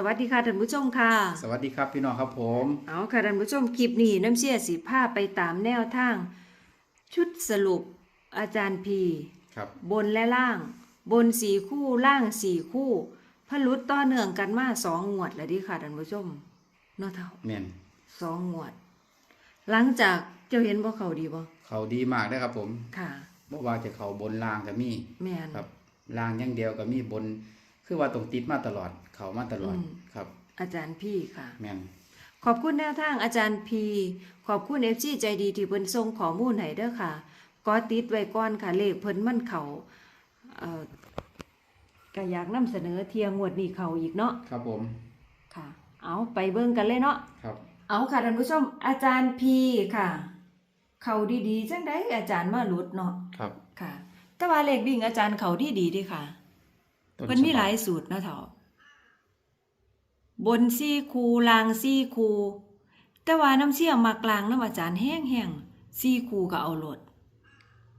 สวัสดีค่ะท่านผู้ชมค่ะ สวัสดีครับพี่น้องครับผม เอาค่ะท่านผู้ชมคลิปนี้น้ำเชี่ยสีผ้าไปตามแนวทาง ชุดสรุปอาจารย์พีครับ บนและล่าง บนสี่คู่ล่างสี่คู่พลุดต่อเนื่องกันมาสองงวดแล้วดิค่ะท่านผู้ชมเนาะเท่าแมนสองงวด หลังจากเจ้าเห็นบ่เขาดีบ่เขาดีมากได้อครับผมค่ะบ่ว่าจะเขาบนล่างก็มีแม่นครับล่างอย่างเดียวก็มีบน คือว่าตรงติดมาตลอด เขามาตลอดอืม ครับ อาจารย์พี่ค่ะ แมนขอบคุณแนวทางอาจารย์พี ขอบคุณเอฟซีใจดีที่เพิ่นส่งข้อมูลให้เด้อค่ะก็ติดไว้ก่อนค่ะเลขเพิ่นมันเขาเอ่อก็อยากนำเสนอเที่ยงงวดนี้เขาอีกเนาะครับผมค่ะ เอาไปเบิ่งกันเลยเนาะ ครับ เอาค่ะท่านผู้ชมอาจารย์พีค่ะ เขาดีๆจังไดอาจารย์มาหลุดเนาะครับ ค่ะ แต่ว่าเลขวิ่งอาจารย์เขาดีๆเด้ค่ะต้ เพิ่นมีหลายสูตรนะเถาะบนซี่คูลางซี่คู แต่ว่าน้ำเชี่ยมากลางน้ำอาจารย์แห้งแห้งๆซี่คูก็เอาโหลด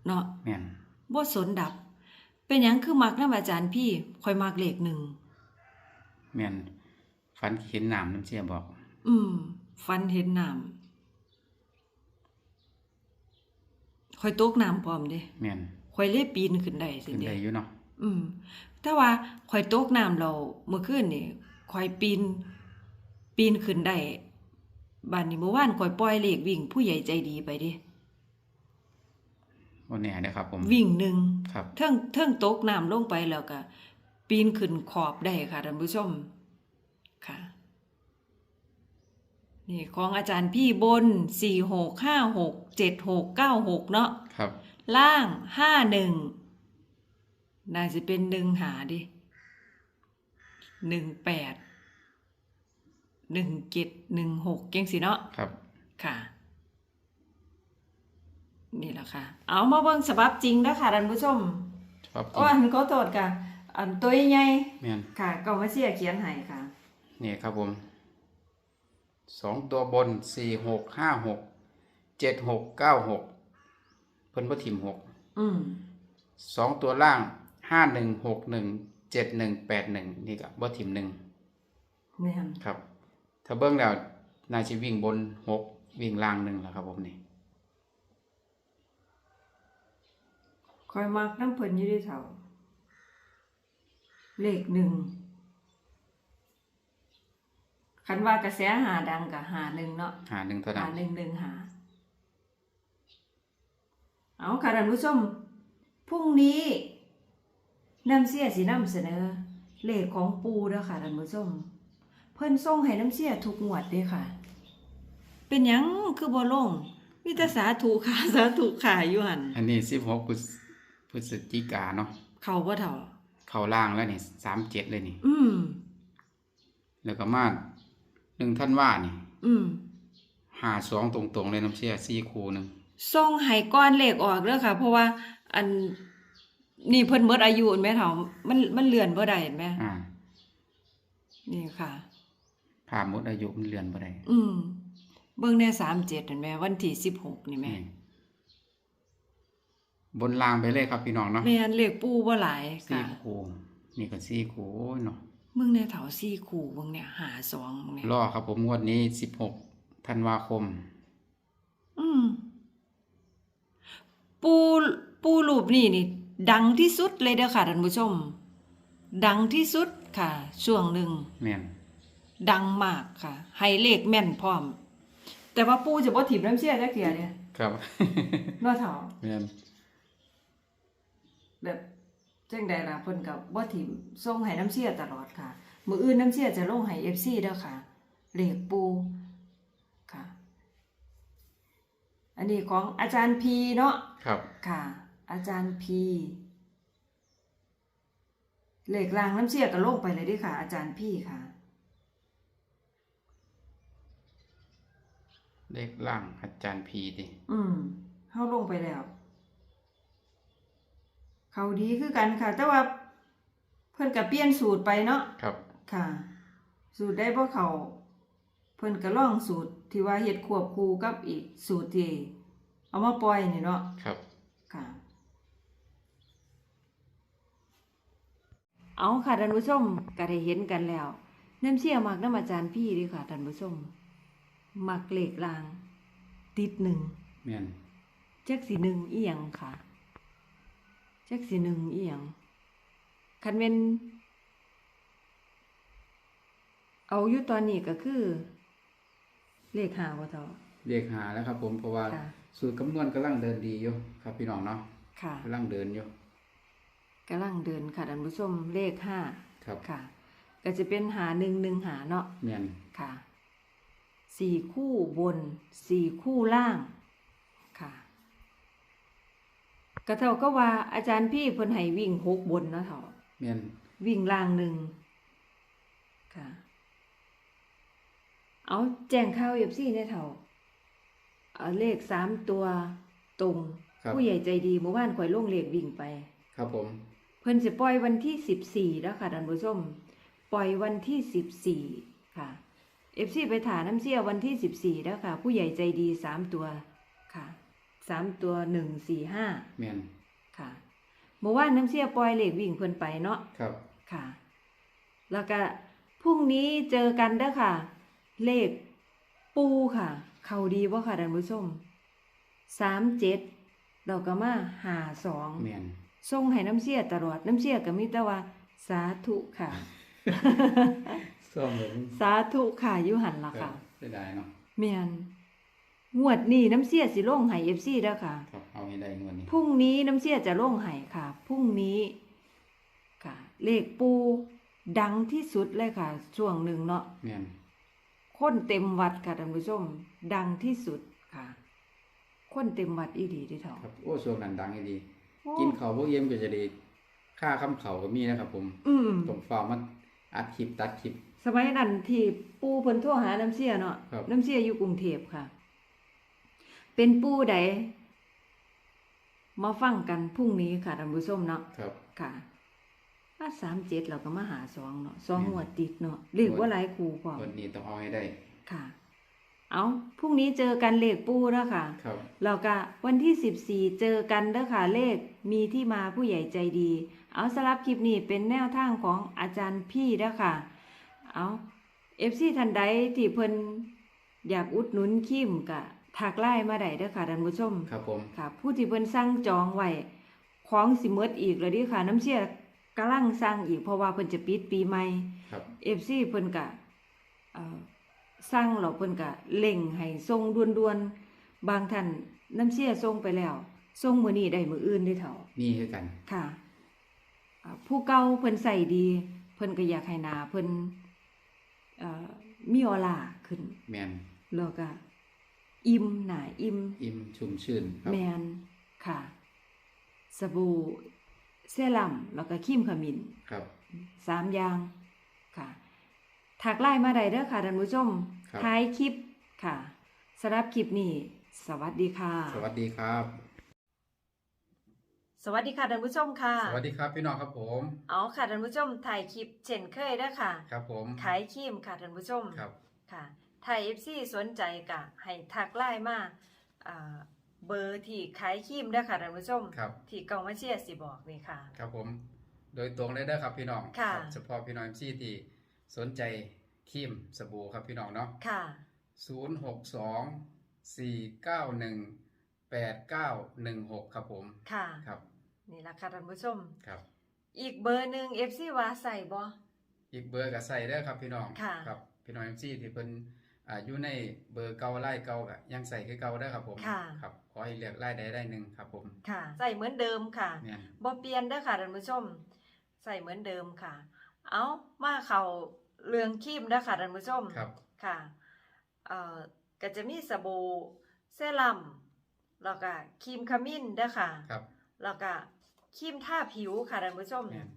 เนาะแมนบ่สนดับ เป็นหยังคือมักน้ำอาจารย์พี่คอยมักเลขหนึ่งแมนฝันเห็นน้ำน้ำเชี่ยบอก อืมฟันเห็นน้ำคอยตกน้ำพร้อมเด้แมนคอยเล่ปีนขึ้นได้สิขึ้นเด้ได้อยู่เนาะ อืม แต่ว่าข่อยตกน้ำเราเมื่อคืนนี่ข่อยปีน ปีนขึ้นได้บ้านนี้เมื่อวานข่อยปล่อยเลขวิ่ง ผู้ใหญ่ใจดีไปเดิวันนี้นะครับ ผมวิ่งหนึ่งครับเทิงเทิงตกน้ำลงไปแล้วก็ปีนขึ้นขอบได้ค่ะท่านผู้ชมค่ะ นี่ของอาจารย์พี่บนสี่หกห้าหกเจ็ดหกเก้าหกเนาะครับ ล่างห้าหนึ่ง น่าจะเป็นหนึ่งหาดิหนึ่งแปดหนึ่งเจ็ดหนึ่งหกเก่งสิเนาะครับ ค่ะ นี่แหละค่ะ เอามาเบิ่งฉบับจริงนะค่ะท่านผู้ชมครับอ้อันก็โทษค่ะ อันตัวใหญ่แมนค่ะ ก็มาเสียเขียนให้ค่ะ นี่ครับผมสองตัวบนสี่หกห้าหกเจ็ดหกเก้าหกเพิ่นบ่ถิ่มหกอืมสองตัวล่าง ห้าหนึ่งหกหนึ่งเจ็ดหนึ่งแปดหนึ่งนี่ก็บ่ถิ่มหนึ่งนี่นครับ ถ้าเบิ้งแล้วนายจะวิ่งบนหกวิ่งล่างหนึ่งแล้วครับ ผมนี่คอยมักน้ำเพิ่นอยู่ด้วยเท่าเลขหนึ่งคันว่ากระแสหาดังกับหาหนึ่งเนาะหาหนึ่งเท่านั้หานหนึ่งหนึ่งหา เอาค่ะท่านผู้ชมพรุ่งนี้ น้ำเสียสีน้ำเสนอ เลขของปูเด้อค่ะท่านผู้ชมเพิ่นส่งให้น้ำเสียทุกงวดเด้อค่ะ เป็นหยังคือบ่ลงมีแต่สาธุค่ะสาธุค่ะอยู่หันอันนี้สิบหกพฤศจิกาเนาะเขาบ่เท่าเข้าล่างแล้วนี่สามเจ็ดเลยนี่ อืมแล้วก็มาหนึ่งท่านว่านี่ อืมหาสองตรงๆเลยน้ำเชี่ยสี่คูหนึ่งส่งให้ก้อนเลขออกเด้อค่ะ เพราะว่าอัน นี่เพิ่นหมดอายุเห็นไหมเฒ่ามันมันเลื่อนบ่ได้เห็นไหมอ่านี่ค่ะผ่าหมดอายุมันเลือนบ่ได้อืมเบิ่งแน่37เห็นไหมวันที่16นี่แม่นี่บนล่างไปเลยครับพี่น้องเนาะแม่นเลขปูบ่หลายสี่ค่ะคูนี่ก็สี่คูโอ้ยเนาะเบิ่งแน่เฒ่า4คู่เบิ่งเนี่ยหาสองเบิ่งเนี่ยรอครับผมงวดนี้สิบหกธันวาคม อืมปูปูรูปนี่นี่ ดังที่สุดเลยเด้อค่ะท่านผู้ชม ดังที่สุดค่ะ ช่วงหนึ่งแม่นดังมากค่ะ ให้เลขแม่นพร้อม แต่ว่าปูจะบ่ถิ่มน้ำเชี่ยจักเที่ยเนี่ยครับเนาะเฒ่าแม่นแบบจังใดล่ะเพิ่นก็บ่ถิ่มส่งให้น้ำเชี่ยตลอดค่ะ มื้ออื่นน้ำเชี่ยจะลงให้ FC เด้อค่ะ เลขปูค่ะ อันนี้ของอาจารย์พีเนาะครับ ค่ะ อาจารย์พีเลขรางน้ำเชี่ยก็ลงไปเลยเด้อค่ะ อาจารย์พี่ค่ะเลขล่างอาจารย์พีดิอืมเฮาลงไปแล้ว เขาดีคือกันค่ะ แต่ว่าเพิ่นก็เปลี่ยนสูตรไปเนาะครับ ค่ะ สูตรได้บ่เขาเพิ่นก็ลองสูตรที่ว่าเฮ็ดควบคู่กับอีกสูตรที่เอามาปล่อยนี่เนาะครับ ค่ะ เอาค่ะท่านผู้ชมก็ได้เห็นกันแล้วน้ำเชี่ยมักน้ำอาจารย์พี่เดีค่ะท่านผู้ชมมักเลขลาง ติดหนึ่งแม่นจักสีหนึ่งเอียงค่ะจักสีหนึ่งเอียงคันเป็นเอาอยู่ตอนนี้ก็คือ เลขหาว่าเท่าเรียกหาแล้วครับผมเพราะว่าค่ะ สูตรคำนวณกำลังเดินดีอยู่ครับพี่น้องเนาะค่ะ กำลังเดินอยู่ กำลังเดินค่ะท่านผู้ชมเลขห้าครับค่ะ ก็จะเป็นหาหนึ่งหนึ่งหาเนาะแม่นค่ะสี่คู่บนสี่คู่ล่างค่ะกระเท่าก็ว่าอาจารย์พี่เพิ่นให้วิ่งหกบนเนาะเถาะแม่นวิ่งล่างหนึ่งค่ะ เอาแจ้งข่าวเอฟซีได้เถาเอาเลขสามตัวตรง ครับ ผู้ใหญ่ใจดีเมื่อวานข่อยลงเลขวิ่งไป ครับผม เพิ่นจะปล่อยวันที่สิบสี่แล้วค่ะท่านผู้ชม ปล่อยวันที่สิบสี่ค่ะเอฟซีไปถาน้ำเสียวันที่สิบสี่แล้วค่ะ ผู้ใหญ่ใจดีสามตัวค่ะสามตัวหนึ่งสี่ห้าแม่นค่ะเมื่อวานน้ำเสียปล่อยเลขวิ่งเพิ่นไปเนาะครับค่ะ แล้วก็พรุ่งนี้เจอกันเด้อค่ะ เลขปูค่ะ เขาดีบ่ค่ะท่านผู้ชมสามเจ็ดเราก็มาหาสองแม่น ส่งให้น้ำเสียตลอดน้ำเสียก็มีแต่ว่า สาธุค่ะซ่อมเหมือนสาธุค่ะอยู่หันล่ะครัค่ะบได้ได้เนาะแม่นงวดนี้น้ำเสียสิลงให้ FC เด้อค่ะ ครับเอาให้ได้งวดนี้พรุ่งนี้น้ำเสียจะลงให้ค่ะพรุ่งนี้ค่ะ เลขปูดังที่สุดเลยค่ะ ช่วงหนึ่งเนาะแม่นคนเต็มวัดค่ะท่านผู้ชม ดังที่สุดค่ะ คนเต็มวัดอีดีที่เท่าครับ โอ้ช่วงนั้นดังให้ดีโอ้ กินข้าวพวกเยี่ยมก็จะดีค่าคำเขาก็มีนะครับผมอืมผมฟ้ามันอัดคลิปตัดคลิป สมัยนั้นที่ปูเพิ่นโทรหาน้ำเสียเนาะครับ น้ำเสียอยู่กรุงเทพค่ะ เป็นปูใดมาฟังกันพรุ่งนี้ค่ะท่านผู้ชมเนาะครับ ค่ะถ้าสามเจ็ดเราก็มาหาสองเนาะสองอืมหัวดติดเนาะเรียกว่าหลายครูพอวันนี้ต้องเอาให้ได้ ค่ะ เอาพรุ่งนี้เจอกันเลขปูแล้วค่ะครับแล้วก็วันที่สิบสี่เจอกันเด้อค่ะเลขมีที่มาผู้ใหญ่ใจดี เอาสลับคลิปนี้เป็นแนวทางของอาจารย์พี่เด้อค่ะ เอาเอฟซีทันใดที่เพิ่นอยากอุดหนุนคิมกะทักไล่มาได้เด้อค่ะท่านผู้ชมครับผมค่ะ ผู้ที่เพิ่นสั่งจองไว้ของสิหมดอีกแล้วเดิค่ะ น้ำเชี่ยกำลังสั่งอีกเพราะว่าเพิ่นจะปิดปีใหม่ครับเอฟซีเพิ่นกะเอ่อ สร้างหรอกเพิ่นกะเล่งให้ส่งด่วนๆ บางท่านน้ำเชี่ยส่งไปแล้วส่งมื้อนี้ได้มื้ออื่นได้เท่านี่คือกัน ค่ะอ่าผู้เก่าเพิ่นใส่ดี เพิ่นก็อยากให้หนาเพิ่นเอ่อมีออร่าขึ้น แมนแล้วก็อิ่มหนาอิ่ม อิ่มชุ่มชื่นครับ แมนค่ะ สบู่เซรั่มแล้วก็ครีมขมิ้นครับ สามอย่างค่ะ ถักไล่มาได้เด้อค่ะท่านผู้ชมครับ ท้ายคลิปค่ะสำหรับคลิปนี้สวัสดีค่ะ สวัสดีครับ สวัสดีค่ะท่านผู้ชมค่ะ สวัสดีครับพี่น้องครับผม เอาค่ะท่านผู้ชมถ่ายคลิปเช่นเคยเด้อค่ะ ครับผม ขายครีมค่ะท่านผู้ชม ครับ ค่ะไทย FC สนใจกะให้ทักไลน์มาอ่าเบอร์ที่ขายครีมเด้อค่ะท่านผู้ชม ครับ ที่เกามาเชียร์สิบอกนี่ค่ะ ครับผม โดยตรงเลยเด้อครับพี่น้องค่ะ รับเฉพาะพี่น้องที่ที่สนใจ ครีมสบู่ครับพี่น้องเนาะค่ะ ศูนย์หกสองสี่เก้าหนึ่งแปดเก้าหนึ่งหกครับผม ค่ะ ครับ นี่ล่ะค่ะท่านผู้ชม ครับ อีกเบอร์หนึ่ง FC ว่าใส่บ่ อีกเบอร์ก็ใส่เด้อครับพี่น้องค่ะ ครับพี่น้องที่ที่เพิ่นอ่าอยู่ในเบอร์เก่าไล่เก่าก็ยังใส่คือเก่าเด้อครับผม ค่ะ ครับขอให้เลือกไล่ใดได้หนึ่งครับผมค่ะ ใส่เหมือนเดิมค่ะเนี่ยบ่เปลี่ยนเด้อค่ะท่านผู้ชม ใส่เหมือนเดิมค่ะ เอามาเข้า เรื่องครีมเด้อค่ะท่านผู้ชมครับ ค่ะเอ่อก็จะมีสบู่เซรั่มแล้วก็ครีมขมิ้นเด้อค่ะครับแล้วก็ครีมทาผิวค่ะท่านผู้ชมแม่น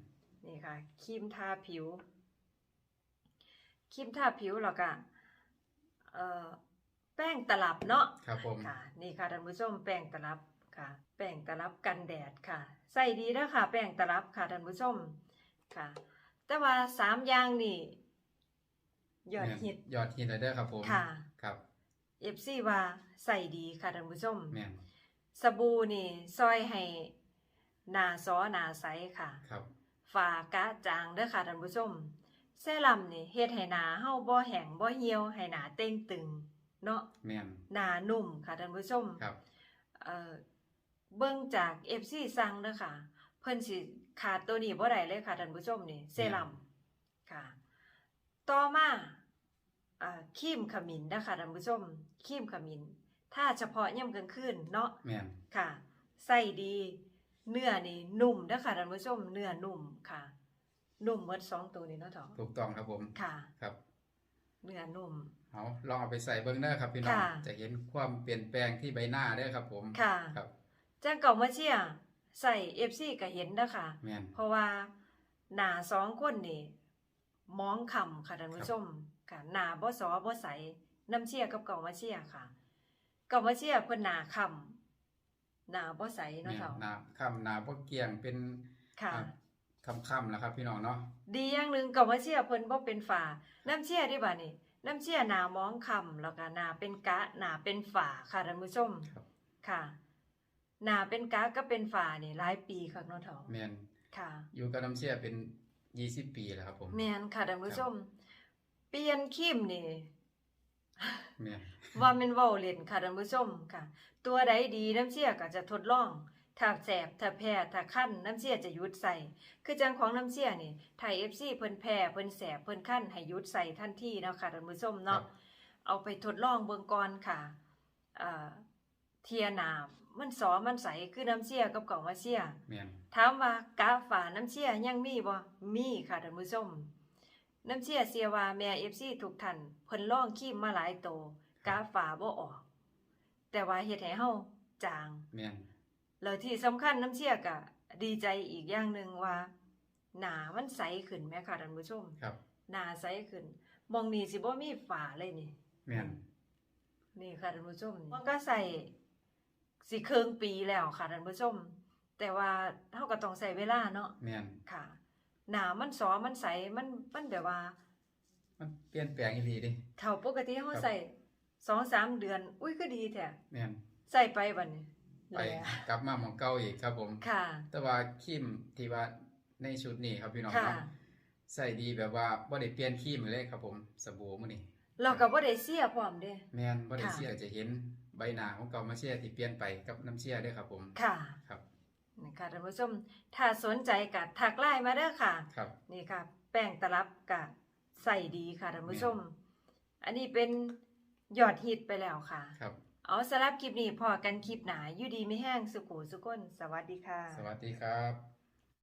นี่ค่ะครีมทาผิวครีมทาผิวแล้วก็เอ่อแป้งตลับเนาะ ครับผม ค่ะนี่ค่ะท่านผู้ชมแป้งตลับค่ะ แป้งตลับกันแดดค่ะ ใส่ดีนะค่ะ แป้งตลับค่ะท่านผู้ชมค่ะ แต่ว่าสามอย่างนี่ ยอดฮิตยอดฮิตเลยเด้อครับผมค่ะครับเอฟซีว่าใส่ดีค่ะท่านผู้ชมแม่นสบู่นี่ซอยให้หน้าซอหน้าใสค่ะ ครับฝากะจางเด้อค่ะท่านผู้ชมเซรั่มนี่เฮ็ดให้หน้าเฮาบ่แห้งบ่เหี่ยวให้หน้าเต่งตึง เนาะแม่นหน้านุ่มค่ะท่านผู้ชมครับเอ่อเบิ่งจาก FC สั่งเด้อค่ะ เพิ่นสิขาดตัวนี้บ่ได้เลยค่ะท่านผู้ชมนี่เซรั่มค่ะ ต่อมาอ่าครีมขมิ้นนะคะท่านผู้ชมครีมขมิ้น ถ้าเฉพาะยามกลางคืนเนาะแม่นค่ะ ใส่ดี เนื้อนี่นุ่มเด้อค่ะท่านผู้ชม เนื้อนุ่มค่ะ นุ่มหมดสองตัวนี้เนาะทองถูกต้องครับผมค่ะครับ เนื้อนุ่มเอาลองเอาไปใส่เบิ้งเด้อครับพี่น้องค่ะจะเห็นความเปลี่ยนแปลงที่ใบหน้าเด้อครับผมค่ะครับจ้างเก่ามาเชียร์ใส่ FC ก็เห็นเด้อค่ะแม่นเพราะว่าหน้าสองคนนี่ มองคำค่ะท่านผู้ชมค่ะหน้าบ่สอบ่ใสน้ำเชียร์กับเก่ามาเชียร์ค่ะ เก่ามาเชียร์เพิ่นหน้าคำหน้าบ่ใสเนาะแม่นเฒ่าหนาค่ำหนาบ่เกี่ยงเป็นค่ะค่ำๆแล้วครับพี่น้องเนาะดีอย่างหนึ่งเก่ามาเชียร์เพิ่นบ่เป็นฝาน้ำเชียร์ที่บ่านี่น้ำเชียร์หน้ามองคำแล้วก็หน้าเป็นกะหน้าเป็นฝาค่ะท่านผู้ชมครับค่ะหน้าเป็นกะก็เป็นฝานี่หลายปีค่ะเนาะเฒ่าแม่นค่ะ อยู่กับน้ำเชี่ยเป็น 20ปีแล้วครับผมแม่นค่ะท่านผู้ชม เปลี่ยนครีมนี่แม่นว่าแม่นเว้าเล่นค่ะท่านผู้ชมค่ะ ตัวใดดีน้ำเชี่ยก็จะทดลองถ้าแสบถ้าแพ้ถ้าคั้นน้ำเชี่ยจะหยุดใส่ คือจังของน้ำเชี่ยนี่ถ้า FC เพิ่นแพ้เพิ่นแสบเพิ่นคั้นให้หยุดใส่ทันทีเนาะค่ะท่านผู้ชมครัเนาะบเอาไปทดลองเบิ่งก่อนค่ะอ่าเทียหนา มันสอมันใสคือน้ำเชี่ยกับกล่องว่าเชี่ยแม่นถามว่ากาฝาน้ำเชี่ยยังมีบ่มีค่ะท่านผู้ชมน้ำเชี่ยเสียว่าแม่ FC ทุกท่านเพิ่นลองคีมมาหลายโตกาฝาบ่ออก แต่ว่าเฮ็ดให้เฮาจางแม่นแล้วที่สำคัญน้ำเชี่ยก็ดีใจอีกอย่างหนึ่งว่า หนามันใสขึ้นแม่ค่ะท่านผู้ชมครับหนาใสขึ้นมองนี่สิบ่มีฝาเลยนี่แม่นนี่ค่ะท่านผู้ชมมันก็ใส่ สิเครื่องปีแล้วค่ะท่านผู้ชม แต่ว่าเฮาก็ต้องใส่เวลาเนาะแม่นค่ะ หนามันสอมันใสมันมันแบบว่า มันเปลี่ยนแปลงอีหลีดิเท่าปกติเฮาครับใส่สองสามเดือน อุ้ยก็ดีแท้แม่นใส่ไปบัดนี้ไปแล้วกลับมาหมองเก่าอีกครับผมค่ะ แต่ว่าครีมที่ว่าในชุดนี้ครับพี่น้องค่ะเนาะใส่ดีแบบว่าบ่ได้เปลี่ยนครีมเลยครับผมสบู่มื้อนี้เราก็บ่ได้เสียพร้อมเด้แม่นบ่ได้ค่ะเสียจะเห็น ใบหน้าของเก่ามาเชียที่เปลี่ยนไปกับน้ำเชียเด้อครับ ผมค่ะครับนี่ค่ะท่านผู้ชมถ้าสนใจก็ทักไลน์มาเด้อค่ะ ครับนี่ค่ะ แป้งตลับกะใส่ดีค่ะท่านผู้ชม อันนี้เป็นยอดฮิตไปแล้วค่ะ ครับ เอาสำหรับคลิปนี้พอกันคลิปหนาอยู่ดีไม่แห้งสุขุสุก้นสวัสดีค่ะ สวัสดีครับ